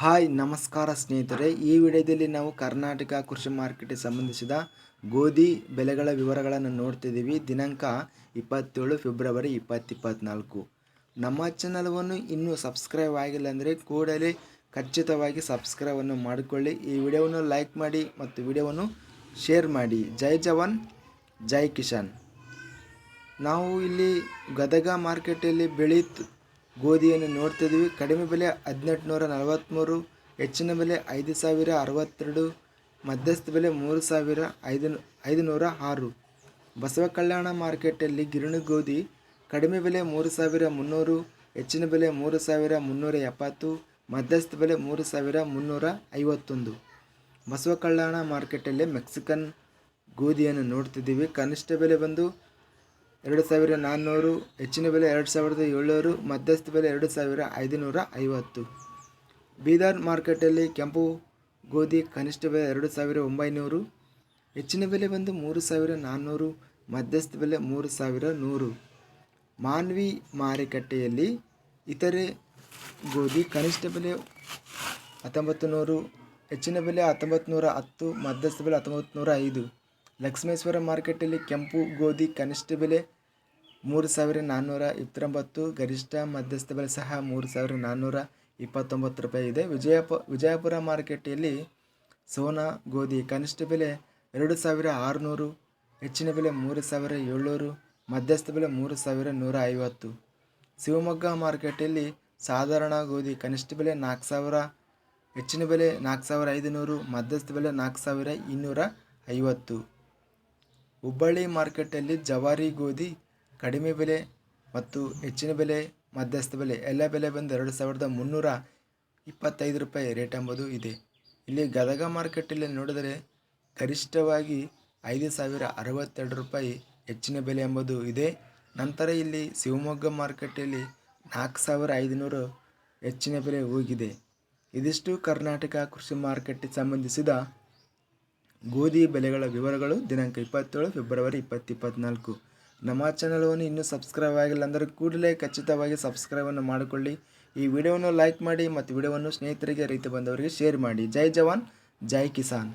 Hi, ನಮಸ್ಕಾರ ಸ್ನೇಹಿತರೆ. ಈ ವಿಡಿಯೋದಲ್ಲಿ ನಾವು ಕರ್ನಾಟಕ ಕೃಷಿ ಮಾರ್ಕೆಟ್ಗೆ ಸಂಬಂಧಿಸಿದ ಗೋಧಿ ಬೆಲೆಗಳ ವಿವರಗಳನ್ನು ನೋಡ್ತಿದ್ದೀವಿ. ದಿನಾಂಕ ಇಪ್ಪತ್ತೇಳು ಫೆಬ್ರವರಿ ಇಪ್ಪತ್ತಿಪ್ಪತ್ನಾಲ್ಕು ನಮ್ಮ ಚಾನಲ್ವನ್ನು ಇನ್ನೂ ಸಬ್ಸ್ಕ್ರೈಬ್ ಆಗಿಲ್ಲ ಅಂದರೆ ಕೂಡಲೇ ಖಚಿತವಾಗಿ ಸಬ್ಸ್ಕ್ರೈಬನ್ನು ಮಾಡಿಕೊಳ್ಳಿ. ಈ ವಿಡಿಯೋವನ್ನು ಲೈಕ್ ಮಾಡಿ ಮತ್ತು ವಿಡಿಯೋವನ್ನು ಶೇರ್ ಮಾಡಿ. ಜೈ ಜವಾನ್, ಜೈ ಕಿಶಾನ್ ನಾವು ಇಲ್ಲಿ ಗದಗ ಮಾರ್ಕೆಟಲ್ಲಿ ಬೆಳೀತು ಗೋಧಿಯನ್ನು ನೋಡ್ತಿದ್ದೀವಿ ಕಡಿಮೆ ಬೆಲೆ ಹದಿನೆಂಟು ನೂರ ನಲವತ್ತ್ಮೂರು ಹೆಚ್ಚಿನ ಬೆಲೆ ಐದು ಸಾವಿರ ಅರವತ್ತೆರಡು, ಮಧ್ಯಸ್ಥ ಬೆಲೆ ಮೂರು ಸಾವಿರ ಐದು ಐದುನೂರ ಆರು. ಬಸವ ಕಲ್ಯಾಣ ಮಾರ್ಕೆಟಲ್ಲಿ ಗಿರಣಿ ಗೋಧಿ ಕಡಿಮೆ ಬೆಲೆ ಮೂರು ಸಾವಿರ ಮುನ್ನೂರು, ಹೆಚ್ಚಿನ ಬೆಲೆ ಮೂರು ಸಾವಿರ ಮುನ್ನೂರ ಎಪ್ಪತ್ತು, ಮಧ್ಯಸ್ಥ ಬೆಲೆ ಮೂರು ಸಾವಿರ ಮುನ್ನೂರ ಐವತ್ತೊಂದು. ಬಸವ ಕಲ್ಯಾಣ ಮಾರ್ಕೆಟಲ್ಲಿ ಮೆಕ್ಸಿಕನ್ ಗೋಧಿಯನ್ನು ನೋಡ್ತಿದ್ದೀವಿ. ಕನಿಷ್ಠ ಬೆಲೆ ಬಂದು ಎರಡು ಸಾವಿರ ನಾನ್ನೂರು, ಹೆಚ್ಚಿನ ಬೆಲೆ ಎರಡು ಸಾವಿರದ ಏಳ್ನೂರು, ಮಧ್ಯಸ್ಥ ಬೆಲೆ ಎರಡು ಸಾವಿರ ಐದುನೂರ ಐವತ್ತು ಬೀದರ್ ಮಾರ್ಕೆಟಲ್ಲಿ ಕೆಂಪು ಗೋಧಿ ಕನಿಷ್ಠ ಬೆಲೆ ಎರಡು ಸಾವಿರ ಒಂಬೈನೂರು, ಹೆಚ್ಚಿನ ಬೆಲೆ ಬಂದು ಮೂರು ಸಾವಿರ ನಾನ್ನೂರು, ಮಧ್ಯಸ್ಥ ಬೆಲೆ ಮೂರು ಸಾವಿರ ನೂರು. ಮಾನ್ವಿ ಮಾರುಕಟ್ಟೆಯಲ್ಲಿ ಇತರೆ ಗೋಧಿ ಕನಿಷ್ಠ ಬೆಲೆ ಹತ್ತೊಂಬತ್ತು ನೂರು, ಹೆಚ್ಚಿನ ಬೆಲೆ ಹತ್ತೊಂಬತ್ತು ನೂರ ಹತ್ತು, ಮಧ್ಯಸ್ಥ ಬೆಲೆ ಹತ್ತೊಂಬತ್ತು ನೂರ ಐದು. ಲಕ್ಷ್ಮೇಶ್ವರ ಮಾರ್ಕೆಟಲ್ಲಿ ಕೆಂಪು ಗೋಧಿ ಕನಿಷ್ಠ ಬೆಲೆ ಮೂರು ಸಾವಿರ ನಾನ್ನೂರ ಇಪ್ಪತ್ತೊಂಬತ್ತು ಗರಿಷ್ಠ ಮಧ್ಯಸ್ಥ ಬೆಲೆ ಸಹ ಮೂರು ಸಾವಿರ ನಾನ್ನೂರ ಇಪ್ಪತ್ತೊಂಬತ್ತು ರೂಪಾಯಿ ಇದೆ. ವಿಜಯಪ, ವಿಜಯಪುರ ಮಾರುಕಟ್ಟೆಯಲ್ಲಿ ಸೋನಾ ಗೋಧಿ ಕನಿಷ್ಠ ಬೆಲೆ ಎರಡು ಸಾವಿರ ಆರುನೂರು, ಹೆಚ್ಚಿನ ಬೆಲೆ ಮೂರು ಸಾವಿರ ಏಳ್ನೂರು, ಮಧ್ಯಸ್ಥ ಬೆಲೆ ಮೂರು ಸಾವಿರ ನೂರ ಐವತ್ತು ಶಿವಮೊಗ್ಗ ಮಾರುಕಟ್ಟೆಯಲ್ಲಿ ಸಾಧಾರಣ ಗೋಧಿ ಕನಿಷ್ಠ ಬೆಲೆ ನಾಲ್ಕು ಸಾವಿರ, ಹೆಚ್ಚಿನ ಬೆಲೆ ನಾಲ್ಕು ಸಾವಿರ ಐದುನೂರು, ಮಧ್ಯಸ್ಥ ಬೆಲೆ ನಾಲ್ಕು ಸಾವಿರ ಇನ್ನೂರ ಐವತ್ತು ಹುಬ್ಬಳ್ಳಿ ಮಾರ್ಕೆಟಲ್ಲಿ ಜವಾರಿ ಗೋಧಿ ಕಡಿಮೆ ಬೆಲೆ ಮತ್ತು ಹೆಚ್ಚಿನ ಬೆಲೆ, ಮಧ್ಯಸ್ಥ ಬೆಲೆ, ಎಲ್ಲ ಬೆಲೆ ಬಂದು ಎರಡು ಸಾವಿರದ ಮುನ್ನೂರ ಇಪ್ಪತ್ತೈದು ರೂಪಾಯಿ ರೇಟ್ ಎಂಬುದು ಇದೆ. ಇಲ್ಲಿ ಗದಗ ಮಾರ್ಕೆಟಲ್ಲಿ ನೋಡಿದರೆ ಗರಿಷ್ಠವಾಗಿ ಐದು ಸಾವಿರ ಅರವತ್ತೆರಡು ರೂಪಾಯಿ ಹೆಚ್ಚಿನ ಬೆಲೆ ಎಂಬುದು ಇದೆ. ನಂತರ ಇಲ್ಲಿ ಶಿವಮೊಗ್ಗ ಮಾರ್ಕೆಟಲ್ಲಿ ನಾಲ್ಕು ಸಾವಿರ ಐದುನೂರು ಹೆಚ್ಚಿನ ಬೆಲೆ ಹೋಗಿದೆ. ಇದಿಷ್ಟು ಕರ್ನಾಟಕ ಕೃಷಿ ಮಾರ್ಕೆಟ್ಗೆ ಸಂಬಂಧಿಸಿದ ಗೋಧಿ ಬೆಲೆಗಳ ವಿವರಗಳು ದಿನಾಂಕ ಇಪ್ಪತ್ತೇಳು, ಫೆಬ್ರವರಿ ಇಪ್ಪತ್ತಿಪ್ಪತ್ನಾಲ್ಕು ನಮ್ಮ ಚಾನಲವನ್ನು ಇನ್ನೂ ಸಬ್ಸ್ಕ್ರೈಬ್ ಆಗಿಲ್ಲ ಅಂದರೆ ಕೂಡಲೇ ಖಚಿತವಾಗಿ ಸಬ್ಸ್ಕ್ರೈಬನ್ನು ಮಾಡಿಕೊಳ್ಳಿ. ಈ ವಿಡಿಯೋವನ್ನು ಲೈಕ್ ಮಾಡಿ ಮತ್ತು ವಿಡಿಯೋವನ್ನು ಸ್ನೇಹಿತರಿಗೆ, ರೈತ ಬಂದವರಿಗೆ ಶೇರ್ ಮಾಡಿ. ಜೈ ಜವಾನ್, ಜೈ ಕಿಸಾನ್.